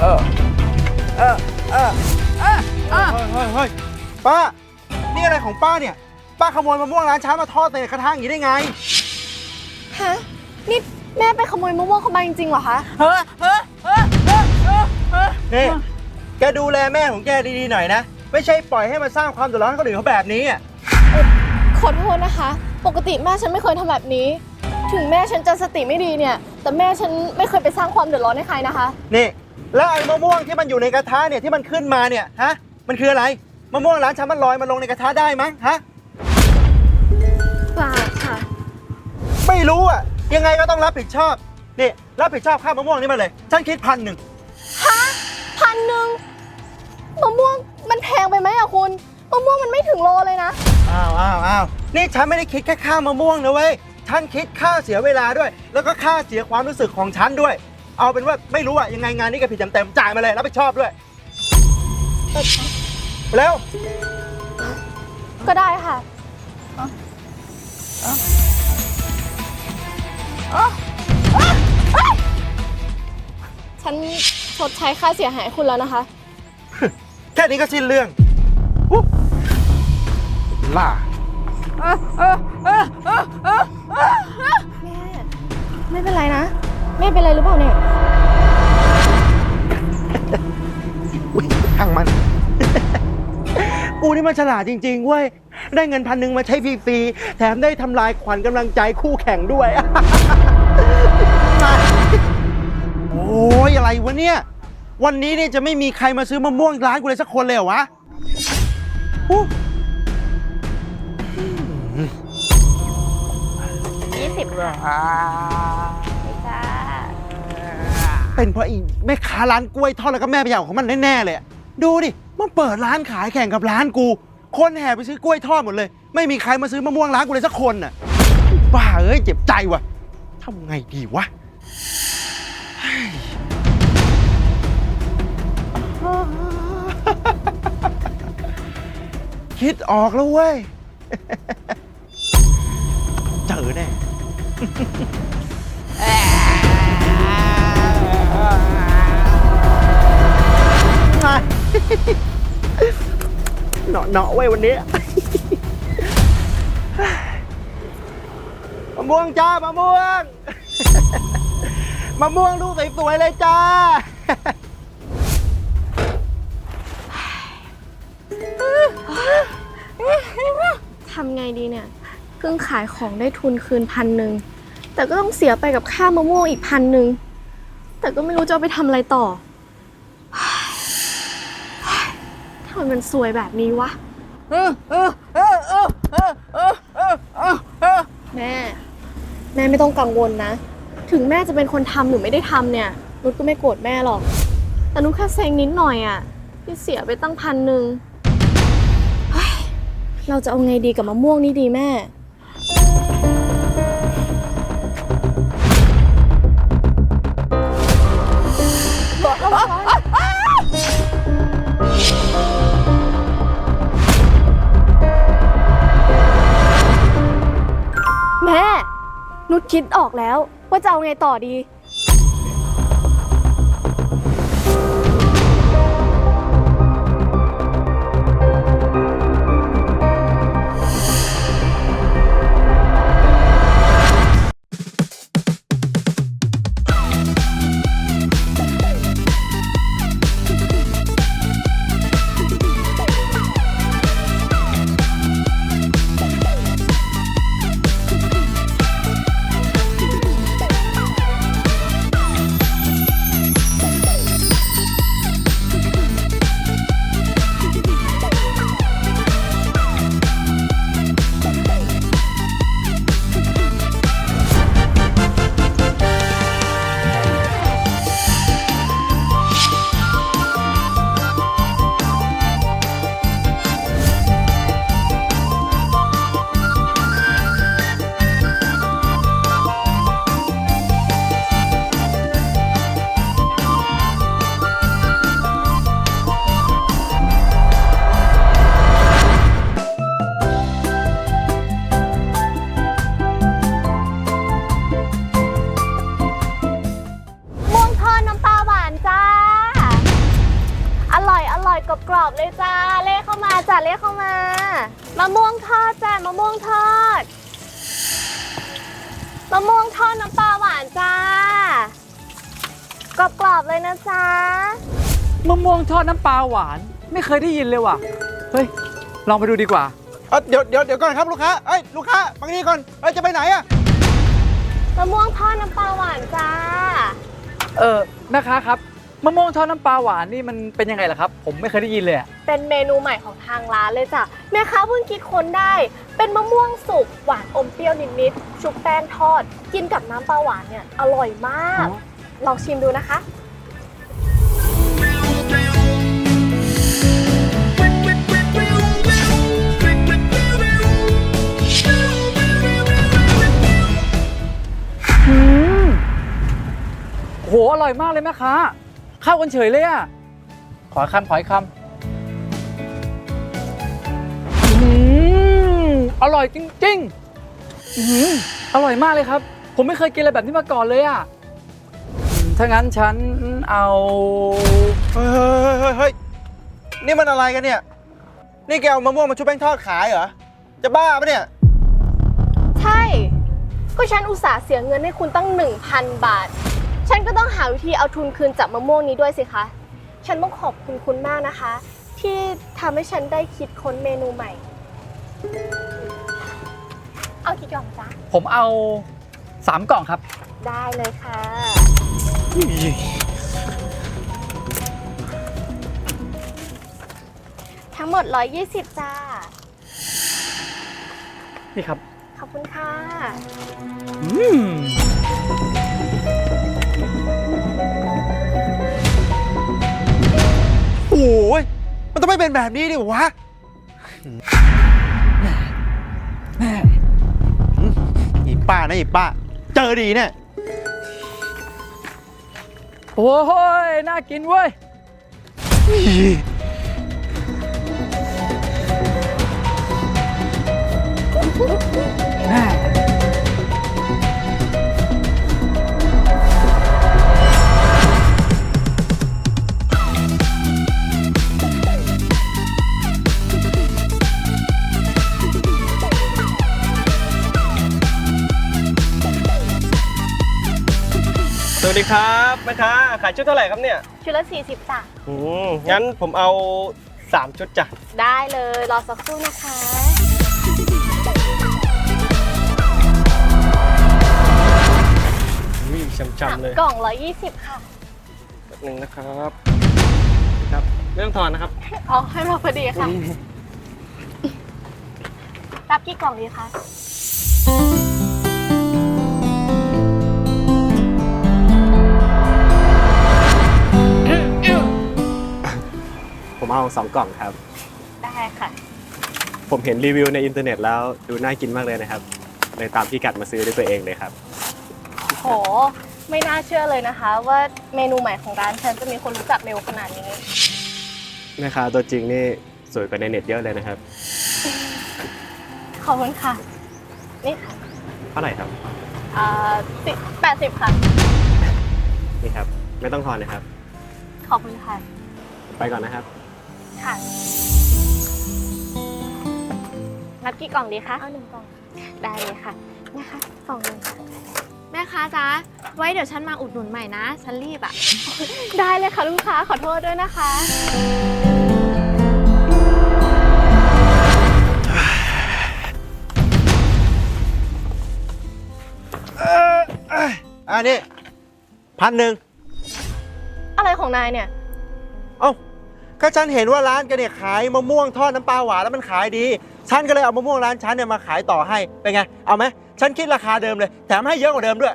เออ เออ เออ เออเออเฮ้ยเฮ้ยป้า นี่อะไรของป้าเนี่ย ป้าขโมยมะม่วงร้านช้ามาทอดในกระทะอย่างนี้ได้ไง ฮะ นี่แม่ไปขโมยมะม่วงเข้ามาจริงๆเหรอคะ เฮ้อเฮ้อเฮ้อเฮ้อเฮ้อเฮ้อแกดูแลแม่ของแกดีๆหน่อยนะ ไม่ใช่ปล่อยให้มันสร้างความเดือดร้อนให้คนอื่นเขาแบบนี้อะขอโทษนะคะ ปกติแม่ฉันไม่เคยทำแบบนี้ ถึงแม่ฉันจะสติไม่ดีเนี่ย แต่แม่ฉันไม่เคยไปสร้างความเดือดร้อนให้ใครนะคะ นี่ แล้วไอ้มะม่วงที่มันอยู่ในกระทะเนี่ยที่มันขึ้นมาเนี่ยฮะมันคืออะไรมะม่วงร้านช้ามันลอยมาลงในกระทะได้มั้งฮะเปล่าค่ะ ไม่รู้อะยังไงก็ต้องรับผิดชอบนี่รับผิดชอบค่ามะม่วงนี่มาเลยฉันคิดพันหนึ่งฮะพันหนึ่งมะม่วงมันแพงไปไหมอะคุณมะม่วงมันไม่ถึงโลเลยนะอ้าวอ้าวอ้าวนี่ฉันไม่ได้คิดแค่ค่ามะม่วงนะเว้ยฉันคิดค่าเสียเวลาด้วย แล้วก็ค่าเสียความรู้สึกของฉันด้วย เอาเป็นว่าไม่รู้อะยังไงงานนี้แกผิดเต็มๆจ่ายมาเลยรับผิดชอบด้วยแล้ว ก็ได้ค่ะฉันชดใช้ค่าเสียหายคุณแล้วนะคะ แค่นี้ก็สิ้นเรื่องอุ๊บล่าแม่ไม่เป็นไรนะ แม่เป็นไรหรือเปล่าเนี่ย อุ๊ยช่างมัน กูนี่มันฉลาดจริงๆเว้ย ได้เงินพันหนึ่งมาใช้ฟรีๆ แถมได้ทำลายขวัญกำลังใจคู่แข่งด้วย โอ้ยอะไรวะเนี่ย วันนี้เนี่ยจะไม่มีใครมาซื้อมะม่วงร้านกูเลยสักคนเลยเหรอวะอู้ยี่สิบค่ะจ้า เป็นเพราะอีแม่ค้าร้านกล้วยทอดแล้วก็แม่พยาของมันแน่ๆเลยอะดูดิมันเปิดร้านขายแข่งกับร้านกู คนแห่ไปซื้อกล้วยทอดหมดเลย ไม่มีใครมาซื้อมะม่วงร้านกูเลยสักคนน่ะบ้าเอ้ยเจ็บใจว่ะทำไงดีวะคิดออกแล้วเว้ย เจอแน่ เนาะเนาะเว้ยวันนี้มะม่วงจ้ามะม่วงมะม่วงลูกสวยๆเลยจ้าทำไงดีเนี่ยเพิ่งขายของได้ทุนคืนพันหนึ่งแต่ก็ต้องเสียไปกับค่ามะม่วงอีกพันหนึ่งแต่ก็ไม่รู้จะเอาไปทำอะไรต่อ ทำไมมันสวยแบบนี้วะแม่ แม่ไม่ต้องกังวลนะ ถึงแม่จะเป็นคนทำหรือไม่ได้ทำเนี่ย นุชก็ไม่โกรธแม่หรอก แต่นุชแค่เซ็งนิดหน่อยอะ่ะ ที่เสียไปตั้งพันหนึ่งเราจะเอาไงดีกับมะม่วงนี่ดีแม่ คิดออกแล้วว่าจะเอาไงต่อดี น้ำปลาหวานจ้า อร่อยอร่อยกรอบกรอบเลยจ้า เล่เข้ามาจ้าเล่เข้ามามะม่วงทอดจ้ามะม่วงทอดมะม่วงทอดน้ำปลาหวานจ้ากรอบกรอบเลยนะจ้ามะม่วงทอดน้ำปลาหวาน ไม่เคยได้ยินเลยว่ะ เฮ้ย ลองไปดูดีกว่าเดี๋ยวเดี๋ยวเดี๋ยวก่อนครับลูกค้าเอ้ยลูกค้าบางทีก่อนเอ้ยจะไปไหนอะมะม่วงทอดน้ำปลาหวานจ้า เออแม่ค้าครับมะม่วงทอดน้ำปลาหวานนี่มันเป็นยังไงล่ะครับ ผมไม่เคยได้ยินเลยอะเป็นเมนูใหม่ของทางร้านเลยจ้ะแม่ค้าเพิ่งคิดค้นได้ เป็นมะม่วงสุกหวานอมเปรี้ยวนิดๆชุบแป้งทอด กินกับน้ำปลาหวานเนี่ยอร่อยมาก ลองชิมดูนะคะ ร่อยมากเลยแม่ค้าเข้ากันเฉยเลยอะขออีกคำขออีกคำอืมอร่อยจริงๆอืมอร่อยมากเลยครับ ผมไม่เคยกินอะไรแบบนี้มาก่อนเลยอะอืมถ้างั้นฉันเอาเฮ้ยเฮ้ยเฮ้ยเฮ้ยนี่มันอะไรกันเนี่ย นี่แกเอามะม่วงมาชุบแป้งทอดขายเหรอ จะบ้าปะเนี่ย ใช่ ก็ฉันอุตส่าห์เสียเงินให้คุณตั้ง 1,000 บาท ฉันก็ต้องหาวิธีเอาทุนคืนจากมะม่วงนี้ด้วยสิคะ ฉันต้องขอบคุณคุณมากนะคะ ที่ทำให้ฉันได้คิดค้นเมนูใหม่ เอากี่กล่องจ๊ะ ผมเอาสามกล่องครับ ได้เลยค่ะ ทั้งหมด 120 จ้า นี่ครับ ขอบคุณค่ะ อืม มันต้องไม่เป็นแบบนี้ดิวะ แม่ อีป้านะอีป้า เจอดีเนี่ย โอ้ยน่ากินเว้ย สวัสดีครับแม่ค้าขายชุดเท่าไหร่ครับเนี่ยชุดละ 40จ้ะอืมงั้นผมเอา 3 ชุดจ้ะได้เลยรอสักครู่นะคะอุ้ยช้ำๆเลยกล่อง 120 ค่ะ แป๊บหนึงนะครับครับไม่ต้องทอนนะครับ อ๋อ ให้มาพอดีค่ะ รับกี่กล่องดีคะ ผมเอา2กล่องครับ ได้ค่ะ ผมเห็นรีวิวในอินเทอร์เน็ตแล้วดูน่ากินมากเลยนะครับ เลยตามพี่กัดมาซื้อด้วยตัวเองเลยครับ โห ไม่น่าเชื่อเลยนะคะ ว่าเมนูใหม่ของร้านฉันจะมีคนรู้จักเร็วขนาดนี้ แม่ค้าตัวจริงนี่สวยกว่าในเน็ตเยอะเลยนะครับ ขอบคุณค่ะ นี่ค่ะเท่าไหร่ครับ อ่าสิบแปดสิบค่ะ นี่ครับ ไม่ต้องทอนนะครับ ขอบคุณค่ะ ไปก่อนนะครับ ค่ะ รับกี่กล่องดีคะ เอาหนึ่งกล่อง ได้เลยค่ะนะคะกล่องหนึ่งค่ะแม่ค้าจ๊ะไว้เดี๋ยวฉันมาอุดหนุนใหม่นะ ฉันรีบอะได้เลยค่ะลูกค้าขอโทษด้วยนะคะ เออเอ้ยอันนี้พันหนึ่งอะไรของนายเนี่ย เอ้า ก็ฉันเห็นว่าร้านแกเนี่ยขายมะม่วงทอดน้ำปลาหวานแล้วมันขายดี ฉันก็เลยเอามะม่วงร้านฉันเนี่ยมาขายต่อให้ เป็นไง เอาไหม ฉันคิดราคาเดิมเลย แถมให้เยอะกว่าเดิมด้วย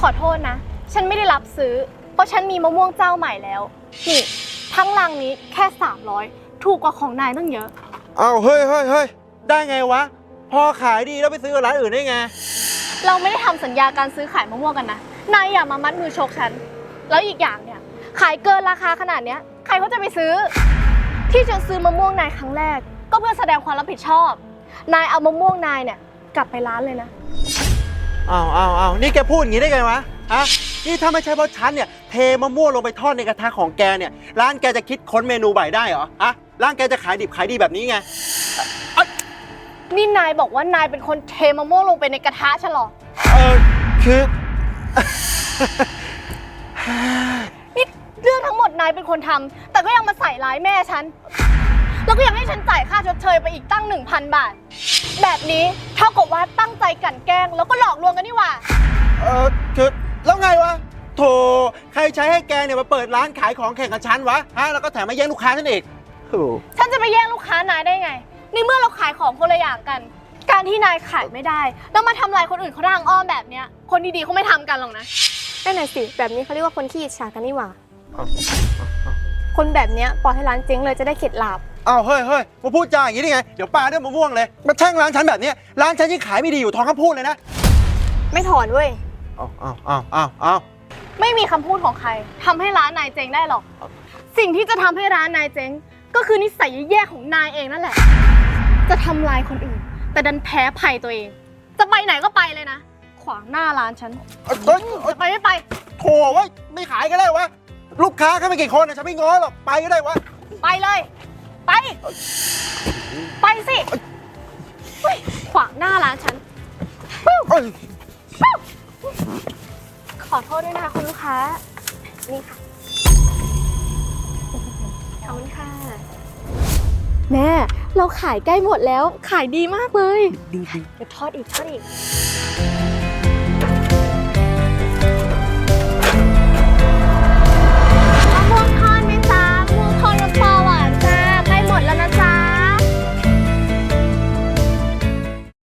ขอโทษนะ ฉันไม่ได้รับซื้อ เพราะฉันมีมะม่วงเจ้าใหม่แล้ว นี่ทั้งลังนี้แค่ 300 ถูกกว่าของนายตั้งเยอะ เอาเฮ้ยเฮ้ยเฮ้ยได้ไงวะ พอขายดีแล้วไปซื้อกับร้านอื่นได้ไง เราไม่ได้ทำสัญญาการซื้อขายมะม่วงกันนะ นายอย่ามามัดมือชกฉัน แล้วอีกอย่างเนี่ย ขายเกินราคาขนาดเนี้ย ใครเขาจะไปซื้อ ที่ฉันซื้อมะม่วงนายครั้งแรก ก็เพื่อแสดงความรับผิดชอบ นายเอามะม่วงนายเนี่ยกลับไปร้านเลยนะ อ้าวอ้าวอ้าวนี่แกพูดอย่างนี้ได้ไงวะฮะนี่ถ้าไม่ใช่เพราะฉันเนี่ยเทมะม่วงลงไปทอดในกระทะของแกเนี่ย ร้านแกจะคิดค้นเมนูใหม่ได้เหรอฮะร้านแกจะขายดิบขายดีแบบนี้ไงเอ้ยนี่นายบอกว่านายเป็นคนเทมะม่วงลงไปในกระทะฉันเหรอ เออคือนี่ เรื่องทั้งหมดนายเป็นคนทำแต่ก็ยังมาใส่ร้ายแม่ฉัน แล้วก็ยังให้ฉันจ่ายค่าชดเชยไปอีกตั้ง 1,000 บาท แบบนี้เท่ากับว่าตั้งใจกลั่นแกล้ง แล้วก็หลอกลวงกันนี่หว่า เออคือแล้วไงวะ โถ ใครใช้ให้แกเนี่ยมาเปิดร้านขายของแข่งกับฉันวะ ฮะ แล้วก็แถมมาแย่งลูกค้าฉันอีกโอ้ฉันจะไปแย่งลูกค้านายได้ไง ในเมื่อเราขายของคนละอย่างกัน การที่นายขายไม่ได้ แล้วมาทำลายคนอื่นเขาทางอ้อมแบบเนี้ย คนดีๆเขาไม่ทำกันหรอกนะ นั่นน่ะสิ แบบนี้เขาเรียกว่าคนขี้อิจฉากันนี่หว่า คนแบบเนี้ยปล่อยให้ร้านเจ๊งเลยจะได้เข็ดหลาบ อ้าวเฮ้ยเฮ้ยมาพูดจาอย่างนี้ได้ไง เดี๋ยวปลาด้วยมะม่วงเลย มาแช่งร้านฉันแบบเนี้ยร้านฉันยังขายไม่ดีอยู่ทองคำพูดเลยนะไม่ถอนเว้ย อ้าวอ้าวอ้าวอ้าวอ้าวไม่มีคำพูดของใครทำให้ร้านนายเจ๊งได้หรอก สิ่งที่จะทำให้ร้านนายเจ๊ง ก็คือนิสัยแย่ๆของนายเองนั่นแหละ จะทำลายคนอื่น แต่ดันแพ้ภัยตัวเอง จะไปไหนก็ไปเลยนะ ขวางหน้าร้านฉัน เอ้ยเอ้ยเอ้ยจะไปไม่ไป โถเว้ยไม่ขายก็ได้วะ ลูกค้าแค่ไม่กี่คนนะฉันไม่ง้อหรอก ไปก็ได้วะ ไปเลย ไป ไปสิเฮ้ยขวางหน้าร้านฉันเอ้ยขอโทษด้วยนะคะคุณลูกค้า นี่ค่ะ ขอบคุณค่ะ แม่ เราขายใกล้หมดแล้ว ขายดีมากเลยเดี๋ยวทอดอีกทอดอีก